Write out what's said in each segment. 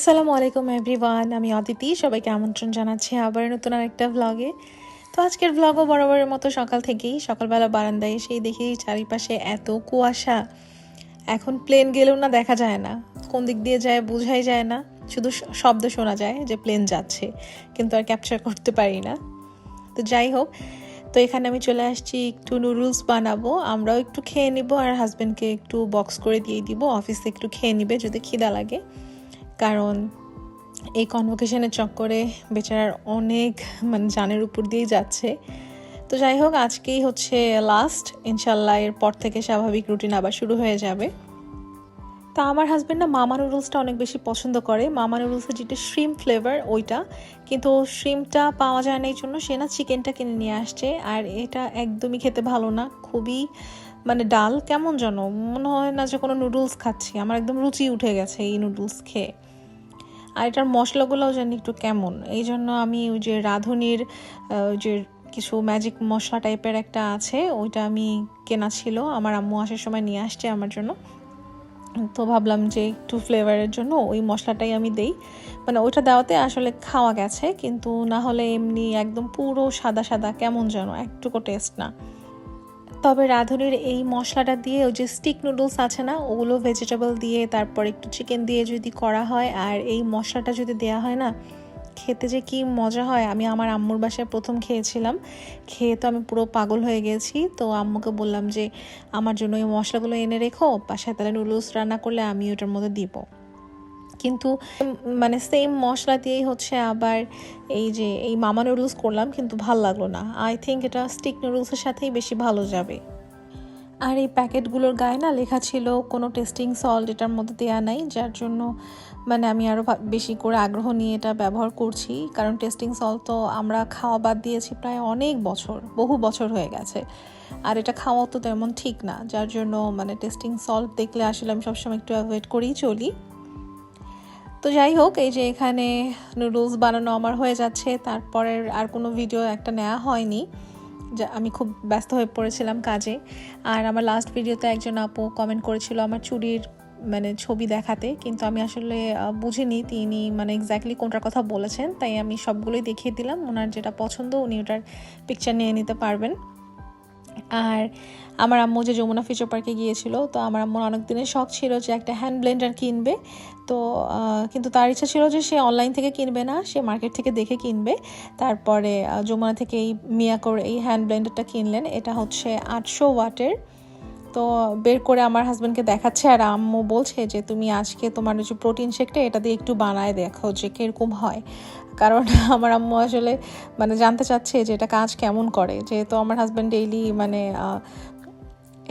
আসসালামু আলাইকুম এভরিওয়ান আমি অদিতি, সবাইকে আমন্ত্রণ জানাচ্ছি আবার নতুন আরেকটা ভ্লগে তো আজকের ভ্লগও বরাবরের মতো সকাল থেকেই, সকালবেলা বারান্দায় এসেই দেখি চারিপাশে এত কুয়াশা। এখন প্লেন গেলেও না দেখা যায় না। কোন দিক দিয়ে যায় বোঝাই যায় না। শুধু শব্দ শোনা যায় যে প্লেন যাচ্ছে, কিন্তু আর ক্যাপচার করতে পারি না। তো যাই হোক, তো এখানে আমি চলে আসছি, একটু নুডলস বানাবো। আমরাও একটু খেয়ে নিব আর হাজব্যান্ডকে একটু বক্স করে দিয়ে দিব। অফিসে একটু খেয়ে নিবে যদি খিদা লাগে। কারণ এই কনভোকেশনের চক্করে বেচারার অনেক মানে জানের উপর দিয়েই যাচ্ছে। তো যাই হোক, আজকেই হচ্ছে লাস্ট ইনশাল্লাহ এর পর থেকে স্বাভাবিক রুটিন আবার শুরু হয়ে যাবে। তা আমার হাজব্যান্ড না মামা নুডলসটা অনেক বেশি পছন্দ করে। মামা নুডলসের যেটা শ্রিম ফ্লেভার ওইটা। কিন্তু শ্রিমটা পাওয়া যায় না এই জন্য সে না চিকেনটা কিনে নিয়ে আসছে। আর এটা একদমই খেতে ভালো না। খুবই মানে ডাল কেমন যেন? মনে হয় না যে কোনো নুডলস খাচ্ছি। আমার একদম রুচি উঠে গেছে এই নুডলস খেয়ে। আর এটার মশলাগুলোও জানি একটু কেমন। এই জন্য আমি ওই যে রাঁধুনির যে কিছু ম্যাজিক মশলা টাইপের একটা আছে, ওইটা আমি কেনা ছিল। আমার আম্মু আসার সময় নিয়ে আসছে আমার জন্য। তো ভাবলাম যে একটু ফ্লেভারের জন্য ওই মশলাটাই আমি দেই। মানে ওইটা দেওয়াতে আসলে খাওয়া গেছে, কিন্তু না হলে এমনি একদম পুরো সাদা সাদা, কেমন যেন, একটুকু টেস্ট না। তবে রাঁধুনির এই মশলাটা দিয়ে ওই যে স্টিক নুডলস আছে না, ওগুলো ভেজিটেবল দিয়ে তারপর একটু চিকেন দিয়ে যদি করা হয় আর এই মশলাটা যদি দেয়া হয় না, খেতে যে কি মজা হয়। আমি আমার আম্মুর বাসায় প্রথম খেয়েছিলাম, খেয়ে তো আমি পুরো পাগল হয়ে গেছি। তো আম্মুকে বললাম যে, আমার জন্য এই মশলাগুলো এনে রেখো, বাসায় তাহলে নুডলস রান্না করলে আমি ওটার মধ্যে দিব। কিন্তু মানে সেম মশলা দিয়েই হচ্ছে আবার এই যে, এই মামা নুডলস করলাম, কিন্তু ভালো লাগল না। আই থিঙ্ক এটা স্টিক নুডলসের সাথেই বেশি ভালো যাবে। আর এই প্যাকেটগুলোর গায়ে না লেখা ছিল কোনো টেস্টিং সল্ট এটার মধ্যে দেওয়া নাই, যার জন্য মানে আমি আরও বেশি করে আগ্রহ নিয়ে এটা ব্যবহার করছি। কারণ টেস্টিং সল্ট তো আমরা খাওয়া বাদ দিয়েছি প্রায় অনেক বছর, বহু বছর হয়ে গেছে। আর এটা খাওয়া তো তেমন ঠিক না, যার জন্য মানে টেস্টিং সল্ট দেখলে আসলে আমি সবসময় একটু অ্যাভয়েড করেই চলি। তো যাই হোক, এই যে এখানে নুডলস বানানো আমার হয়ে যাচ্ছে। তারপরের আর কোনো ভিডিও একটা নেওয়া হয়নি। যা, আমি খুব ব্যস্ত হয়ে পড়েছিলাম কাজে। আর আমার লাস্ট ভিডিওতে একজন আপু কমেন্ট করেছিল আমার চুরির মানে ছবি দেখাতে। কিন্তু আমি আসলে বুঝিনি তিনি মানে এক্স্যাক্টলি কোনটার কথা বলেছেন। তাই আমি সবগুলোই দেখিয়ে দিলাম। ওনার যেটা পছন্দ, উনি ওটার পিকচার নিয়ে নিতে পারবেন। আর আমার আম্মু যে যমুনা ফিচার পার্কে গিয়েছিল, তো আমার আম্মুর অনেক দিনের শখ ছিল যে একটা হ্যান্ড ব্লেন্ডার কিনবে। তো কিন্তু তার ইচ্ছা ছিল যে সে অনলাইন থেকে কিনবে না, সে মার্কেট থেকে দেখে কিনবে। তারপরে যমুনা থেকে এই মিয়াকোর এই হ্যান্ড ব্লেন্ডারটা কিনলেন। এটা হচ্ছে আটশো ওয়াটের। তো, বের করে আমার হাজব্যান্ডকে দেখাচ্ছে আর আম্মু বলছে যে, তুমি আজকে তোমার যে প্রোটিন শেকটা, এটা দিয়ে একটু বানায় দেখো যে কীরকম হয়। কারণ আমার আম্মু আসলে মানে জানতে চাচ্ছে যে এটা কাজ কেমন করে। যেহেতু আমার হাজব্যান্ড ডেইলি মানে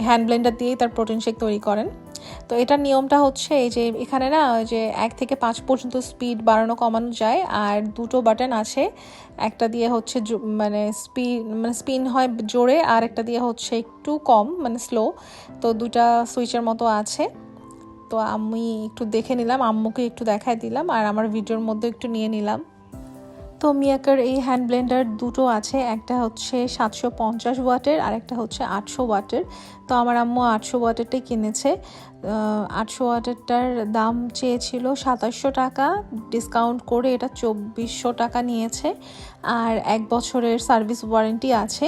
হ্যান্ড ব্লেন্ডার দিয়েই তার প্রোটিন শেক তৈরি করেন। তো এটার নিয়মটা হচ্ছে এই যে এখানে না ওই যে এক থেকে পাঁচ পর্যন্ত স্পিড বাড়ানো, কমানো যায়। আর দুটো বাটন আছে, একটা দিয়ে হচ্ছে মানে স্পিড মানে স্পিন হয় জোরে, আর একটা দিয়ে হচ্ছে একটু কম মানে স্লো তো দুটা সুইচের মতো আছে। তো আমি একটু দেখে নিলাম, আম্মুকে একটু দেখাই দিলাম, আর আমার ভিডিওর মধ্যে একটু নিয়ে নিলাম। তো মিয়াকার এই হ্যান্ড ব্লেন্ডার দুটো আছে, একটা হচ্ছে সাতশো পঞ্চাশ ওয়াটের আর একটা হচ্ছে আটশো ওয়াটের। তো আমার আম্মু আটশো ওয়াটেরটাই কিনেছে। আটশো ওয়াটেরটার দাম চেয়েছিল সাতাশশো টাকা ডিসকাউন্ট করে এটা চব্বিশশো টাকা নিয়েছে। আর এক বছরের সার্ভিস ওয়ারেন্টি আছে।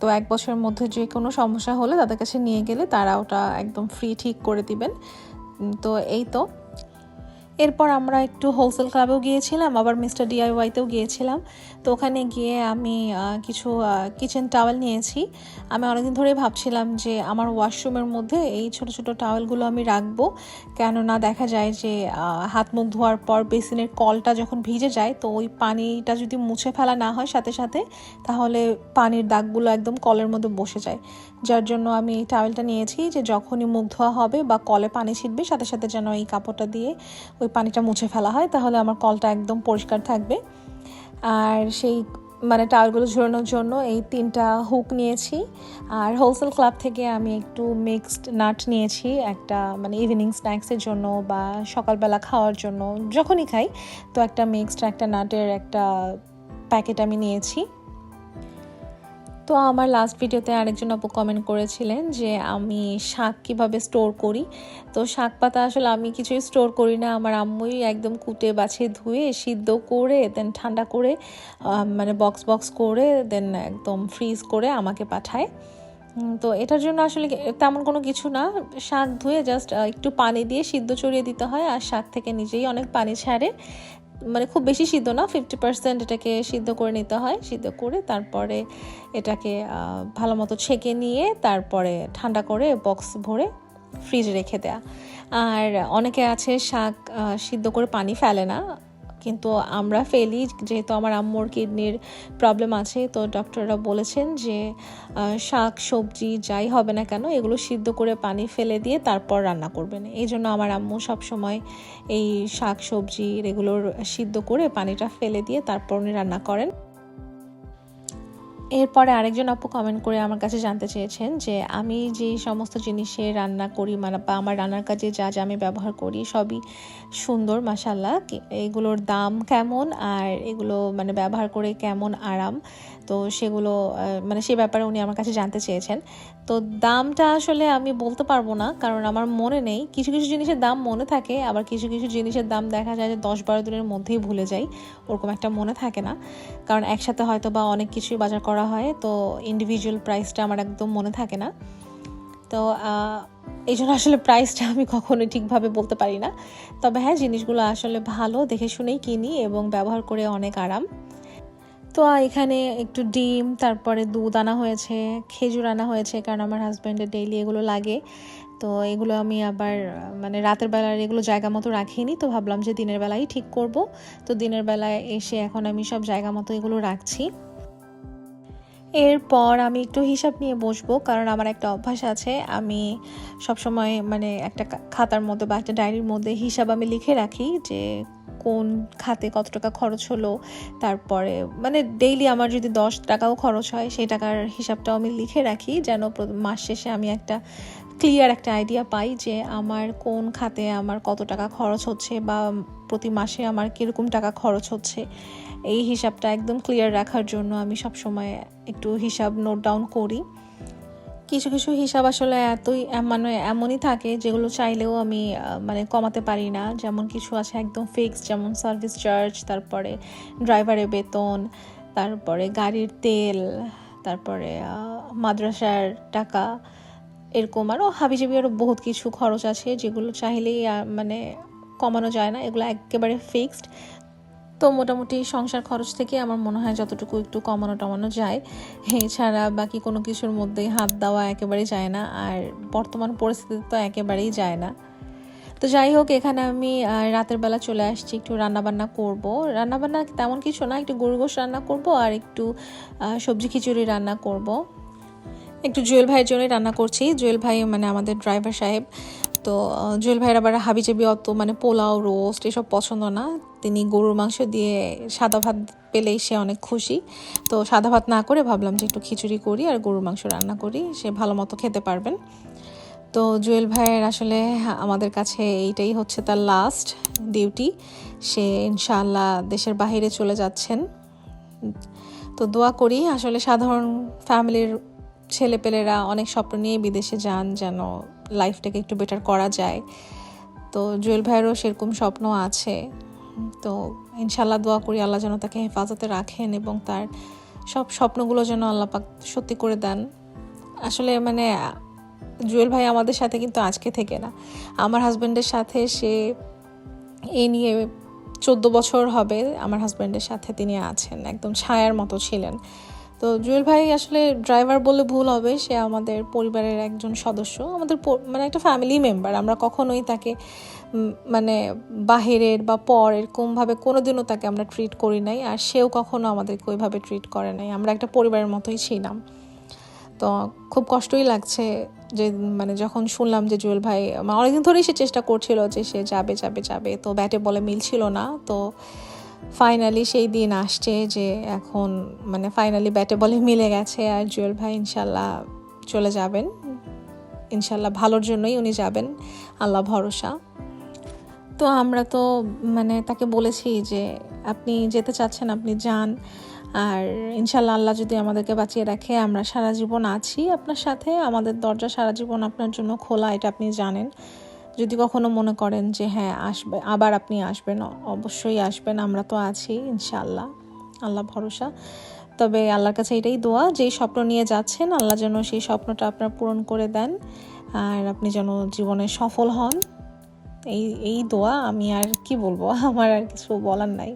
তো এক বছরের মধ্যে যে কোনো সমস্যা হলে তাদের কাছে নিয়ে গেলে তারা ওটা একদম ফ্রি ঠিক করে দিবেন। তো এই তো। এরপর আমরা একটু হোলসেল ক্লাবেও গিয়েছিলাম, আবার মিস্টার ডিআইওয়াইতেও গিয়েছিলাম। তো ওখানে গিয়ে আমি কিছু কিচেন টাওয়েল নিয়েছি। আমি অনেকদিন ধরেই ভাবছিলাম যে আমার ওয়াশরুমের মধ্যে এই ছোট ছোট টাওয়েলগুলো আমি রাখব। কেননা দেখা যায় যে হাত মুখ ধোয়ার পর বেসিনের কলটা যখন ভিজে যায়, তো ওই পানিটা যদি মুছে ফেলা না হয় সাথে সাথে, তাহলে পানির দাগগুলো একদম কলের মধ্যে বসে যায়। যার জন্য আমি এই টাওয়েলটা নিয়েছি যে যখনই মুখ ধোয়া হবে বা কলে পানি ছিটবে, সাথে সাথে যেন এই কাপড়টা দিয়ে ওই পানিটা মুছে ফেলা হয়, তাহলে আমার কলটা একদম পরিষ্কার থাকবে। আর সেই মানে টাওয়ারগুলো ঝোলানোর জন্য এই তিনটা হুক নিয়েছি। আর হোলসেল ক্লাব থেকে আমি একটু মিক্সড নাট নিয়েছি, একটা মানে ইভিনিং স্ন্যাক্সের জন্য বা সকালবেলা খাওয়ার জন্য, যখনই খাই, তো একটা মিক্সড একটা নাটের একটা প্যাকেট আমি নিয়েছি। তো আমার লাস্ট ভিডিওতে আরেকজন আপু কমেন্ট করেছিলেন যে আমি শাক কীভাবে স্টোর করি। তো শাক পাতা আসলে আমি কিছুই স্টোর করি না। আমার আম্মুই একদম কুটে, বাছে, ধুয়ে, সিদ্ধ করে দেন ঠান্ডা করে মানে বক্স বক্স করে দেন একদম ফ্রিজ করে আমাকে পাঠায়। তো এটার জন্য আসলে তেমন কোনো কিছু না। শাক ধুয়ে জাস্ট একটু পানি দিয়ে সিদ্ধ চড়িয়ে দিতে হয় আর শাক থেকে নিজেই অনেক পানি ছাড়ে। মানে খুব বেশি সিদ্ধ না ফিফটি পার্সেন্ট এটাকে সিদ্ধ করে নিতে হয়। সিদ্ধ করে তারপরে এটাকে ভালো মতো ছেঁকে নিয়ে তারপরে ঠান্ডা করে বক্স ভরে ফ্রিজে রেখে দেয়া। আর অনেকে আছে শাক সিদ্ধ করে পানি ফেলে না। কিন্তু আমরা ফেলি, যেহেতু আমার আম্মুর কিডনির প্রবলেম আছে, তো ডক্টররা বলেছেন যে শাক, সবজি যাই হবে না কেন, এগুলো সিদ্ধ করে পানি ফেলে দিয়ে তারপর রান্না করবেন। এই জন্য আমার আম্মু সবসময় এই শাক, সবজি, এগুলোর সিদ্ধ করে পানিটা ফেলে দিয়ে তারপর উনি রান্না করেন। এরপরে আরেকজন আপু কমেন্ট করে আমার কাছে জানতে চেয়েছেন যে, আমি যে সমস্ত জিনিসে রান্না করি মানে বা আমার রান্নার কাজে যা যা আমি ব্যবহার করি, সবই সুন্দর মাসাল্লাহ এগুলোর দাম কেমন? আর এগুলো মানে ব্যবহার করে কেমন আরাম? তো সেগুলো মানে সে ব্যাপারে উনি আমার কাছে জানতে চেয়েছেন। তো দামটা আসলে আমি বলতে পারব না, কারণ আমার মনে নেই। কিছু কিছু জিনিসের দাম মনে থাকে, আবার কিছু কিছু জিনিসের দাম দেখা যায় যে দশ বারো দিনের মধ্যেই ভুলে যাই। ওরকম একটা মনে থাকে না, কারণ একসাথে হয়তো বা অনেক কিছুই বাজার করা হয়, তো ইন্ডিভিজুয়াল প্রাইসটা আমার একদম মনে থাকে না। তো এই জন্য আসলে প্রাইসটা আমি কখনোই ঠিকভাবে বলতে পারি না। তবে হ্যাঁ জিনিসগুলো আসলে ভালো, দেখে শুনেই কিনি এবং ব্যবহার করে অনেক আরাম। তো এখানে একটু ডিম, তারপরে দুধ আনা হয়েছে, খেজুর আনা হয়েছে, কারণ আমার হাজব্যান্ডের ডেইলি এগুলো লাগে। তো এগুলো আমি আবার মানে রাতের বেলার এগুলো জায়গা মতো রাখিনি, তো ভাবলাম যে দিনের বেলায় ঠিক করব। তো দিনের বেলায় এসে এখন আমি সব জায়গা মতো এগুলো রাখছি। এরপর আমি একটু হিসাব নিয়ে বসবো, কারণ আমার একটা অভ্যাস আছে। আমি সবসময় মানে একটা খাতার মধ্যে বা একটা ডায়েরির মধ্যে হিসাব আমি লিখে রাখি যে কোন খাতে কত টাকা খরচ হলো, তারপরে মানে ডেইলি আমার যদি দশ টাকাও খরচ হয়, সেই টাকার হিসাবটাও আমি লিখে রাখি, যেন মাস শেষে আমি একটা ক্লিয়ার একটা আইডিয়া পাই যে আমার কোন খাতে আমার কত টাকা খরচ হচ্ছে বা প্রতি মাসে আমার কীরকম টাকা খরচ হচ্ছে, এই হিসাবটা একদম ক্লিয়ার রাখার জন্য আমি সব সময় একটু হিসাব নোট ডাউন করি। কিছু কিছু হিসাব আসলে এতই মানে এমনই থাকে যেগুলো চাইলেও আমি মানে কমাতে পারি না। যেমন কিছু আছে একদম ফিক্সড যেমন সার্ভিস চার্জ তারপরে ড্রাইভারের বেতন, তারপরে গাড়ির তেল, তারপরে মাদ্রাসার টাকা, এরকম আরও হাবিজাবি আরও বহুত কিছু খরচ আছে যেগুলো চাইলেই মানে কমানো যায় না। এগুলো একেবারে ফিক্সড তো মোটামুটি সংসার খরচ থেকে আমার মনে হয় যতটুকু একটু কমানো টমানো যায়। এছাড়া বাকি কোনো কিছুর মধ্যে হাত দেওয়া একেবারেই যায় না, আর বর্তমান পরিস্থিতি তো একেবারেই যায় না। তো যাই হোক, এখানে আমি রাতের বেলা চলে আসছি, একটু রান্নাবান্না করব। রান্নাবান্না তেমন কিছু না, একটু গরু গোশ রান্না করব আর একটু সবজি খিচুড়ি রান্না করব। একটু জুয়েল ভাইয়ের জন্যই রান্না করছি। জুয়েল ভাই মানে আমাদের ড্রাইভার সাহেব। তো জুয়েল ভাইয়ের আবার হাবি হাবিজাবি অত মানে পোলাও, রোস্ট এসব পছন্দ না। তিনি গরুর মাংস দিয়ে সাদা ভাত পেলেই সে অনেক খুশি। তো সাদা ভাত না করে ভাবলাম যে একটু খিচুড়ি করি আর গরুর মাংস রান্না করি, সে ভালো মতো খেতে পারবেন। তো জুয়েল ভাইয়ের আসলে আমাদের কাছে এইটাই হচ্ছে তার লাস্ট ডিউটি সে ইনশাআল্লাহ দেশের বাইরে চলে যাচ্ছেন। তো দোয়া করি আসলে সাধারণ ফ্যামিলির ছেলেপেলেরা অনেক স্বপ্ন নিয়ে বিদেশে যান যেন লাইফটাকে একটু বেটার করা যায়। তো জুয়েল ভাইয়েরও সেরকম স্বপ্ন আছে। তো ইনশাল্লাহ দোয়া করি আল্লাহ যেন তাকে হেফাজতে রাখেন এবং তার সব স্বপ্নগুলো যেন আল্লাহ পাক সত্যি করে দেন। আসলে মানে জুয়েল ভাই আমাদের সাথে কিন্তু আজকে থেকে না। আমার হাজব্যান্ডের সাথে সে এই নিয়ে চোদ্দ বছর হবে। আমার হাজব্যান্ডের সাথে তিনি আছেন, একদম ছায়ার মতো ছিলেন। তো জুয়েল ভাই আসলে ড্রাইভার বলে ভুল হবে, সে আমাদের পরিবারের একজন সদস্য। আমাদের মানে একটা ফ্যামিলি মেম্বার আমরা কখনোই তাকে মানে বাহিরের বা পর এরকমভাবে কোনোদিনও তাকে আমরা ট্রিট করি নাই, আর সেও কখনো আমাদেরকে ওইভাবে ট্রিট করে নাই। আমরা একটা পরিবারের মতোই ছিলাম। তো খুব কষ্টই লাগছে যে মানে যখন শুনলাম যে জুয়েল ভাই মানে অনেকদিন ধরেই সে চেষ্টা করছিল যে সে যাবে যাবে যাবে। তো ব্যাটে বলে মিলছিল না। তো ফাইনালি সেই দিন আসছে যে এখন মানে ফাইনালি ব্যাটে বলে মিলে গেছে আর জুয়েল ভাই ইনশাল্লাহ চলে যাবেন। ইনশাল্লাহ ভালোর জন্যই উনি যাবেন। আল্লাহ ভরসা। তো আমরা তো মানে তাকে বলেছি যে আপনি যেতে চাচ্ছেন, আপনি যান। আর ইনশাল্লাহ আল্লাহ যদি আমাদেরকে বাঁচিয়ে রাখে, আমরা সারা জীবন আছি আপনার সাথে। আমাদের দরজা সারা জীবন আপনার জন্য খোলা, এটা আপনি জানেন। যদি কখনো মনে করেন যে হ্যাঁ আসবে, আবার আপনি আসবেন, অবশ্যই আসবেন, আমরা তো আছি ইনশাল্লাহ আল্লাহ ভরসা। তবে আল্লাহর কাছে এটাই দোয়া যেই স্বপ্ন নিয়ে যাচ্ছেন, আল্লাহ যেন সেই স্বপ্নটা আপনার পূরণ করে দেন, আর আপনি যেন জীবনে সফল হন। এই এই দোয়া আমি আর কি বলব, আমার আর কিছু বলার নাই।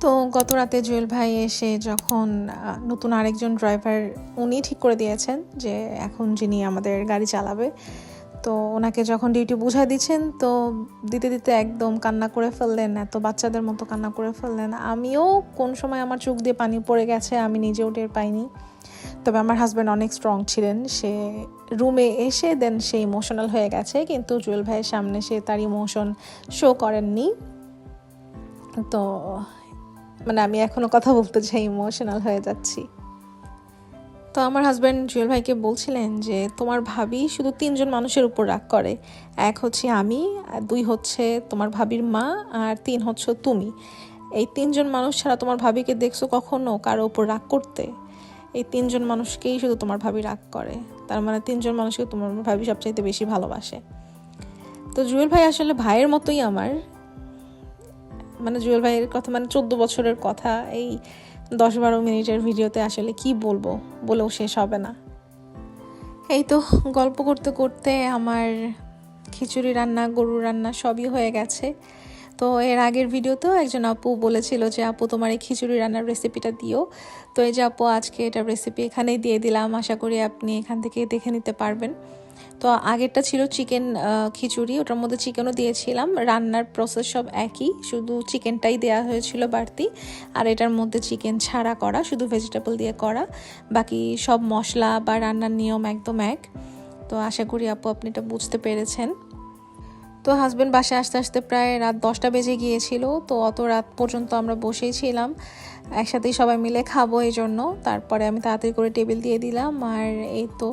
তো গত রাতে জুয়েল ভাই এসে যখন নতুন আরেকজন ড্রাইভার উনি ঠিক করে দিয়েছেন যে, এখন যিনি আমাদের গাড়ি চালাবে তো ওনাকে যখন ডিউটি বুঝাই দিচ্ছেন, তো দিতে দিতে একদম কান্না করে ফেললেন, এত বাচ্চাদের মতো কান্না করে ফেললেন। আমিও কোন সময় আমার চোখ দিয়ে পানি পড়ে গেছে, আমি নিজেও টের পাইনি। তবে আমার হাজব্যান্ড অনেক স্ট্রং ছিলেন, সে রুমে এসে দেন সে ইমোশনাল হয়ে গেছে, কিন্তু জুয়েল ভাইয়ের সামনে সে তার ইমোশন শো করেননি। তো মানে আমি এখনও কথা বলতে চাই ইমোশনাল হয়ে যাচ্ছি। তো আমার হাজব্যান্ড জুয়েল ভাইকে বলছিলেন যে, তোমার ভাবি শুধু তিনজন মানুষের উপর রাগ করে। এক হচ্ছে আমি দুই হচ্ছে তোমার ভাবির মা, আর তিন হচ্ছে তুমি। এই তিনজন মানুষ ছাড়া তোমার ভাবিকে দেখছ কখনো কারও উপর রাগ করতে? এই তিনজন মানুষকেই শুধু তোমার ভাবি রাগ করে। তার মানে তিনজন মানুষকে তোমার ভাবি সবচাইতে বেশি ভালোবাসে। তো জুয়েল ভাই আসলে ভাইয়ের মতোই আমার। মানে জুয়েল ভাইয়ের কথা মানে চোদ্দ বছরের কথা। এই দশ বারো মিনিটের ভিডিওতে আসলে কি বলব? বলেও শেষ হবে না। এই তো গল্প করতে করতে আমার খিচুড়ি রান্না গরু রান্না সবই হয়ে গেছে। তো এর আগের ভিডিওতেও একজন আপু বলেছিল যে, আপু, তোমার এই খিচুড়ি রান্নার রেসিপিটা দিও। তো এই যে আপু, আজকে এটার রেসিপি এখানেই দিয়ে দিলাম। আশা করি আপনি এখান থেকে দেখে নিতে পারবেন। তো আগেরটা ছিল চিকেন খিচুড়ি, ওটার মধ্যে চিকেনও দিয়েছিলাম। রান্নার প্রসেস সব একই, শুধু চিকেনটাই দেওয়া হয়েছিল বাড়তি, আর এটার মধ্যে চিকেন ছাড়া করা, শুধু ভেজিটেবল দিয়ে করা। বাকি সব মশলা বা রান্নার নিয়ম একদম এক। তো আশা করি আপু, আপনি এটা বুঝতে পেরেছেন। তো হাজব্যান্ড বাসায় আসতে আসতে প্রায় রাত দশটা বেজে গিয়েছিল, তো অত রাত পর্যন্ত আমরা বসেই ছিলাম। একসাথেই সবাই মিলে খাব এই জন্য। তারপরে আমি তাড়াতাড়ি করে টেবিল দিয়ে দিলাম, আর এই তো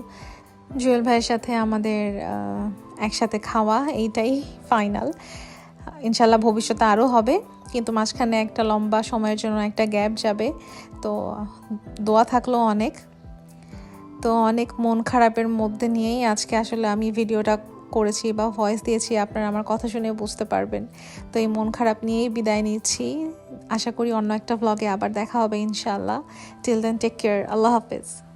জুয়েল ভাইয়ের সাথে আমাদের একসাথে খাওয়া, এইটাই ফাইনাল ইনশাল্লাহ ভবিষ্যতে আরও হবে, কিন্তু মাঝখানে একটা লম্বা সময়ের জন্য একটা গ্যাপ যাবে, তো দোয়া থাকল অনেক। তো অনেক মন খারাপের মধ্যে নিয়েই আজকে আসলে আমি ভিডিওটা করেছি বা ভয়েস দিয়েছি, আপনারা আমার কথা শুনে বুঝতে পারবেন। তো এই মন খারাপ নিয়েই বিদায় নিচ্ছি। আশা করি অন্য একটা ব্লগে আবার দেখা হবে ইনশাল্লাহ। টিল দেন টেক কেয়ার আল্লাহ হাফেজ।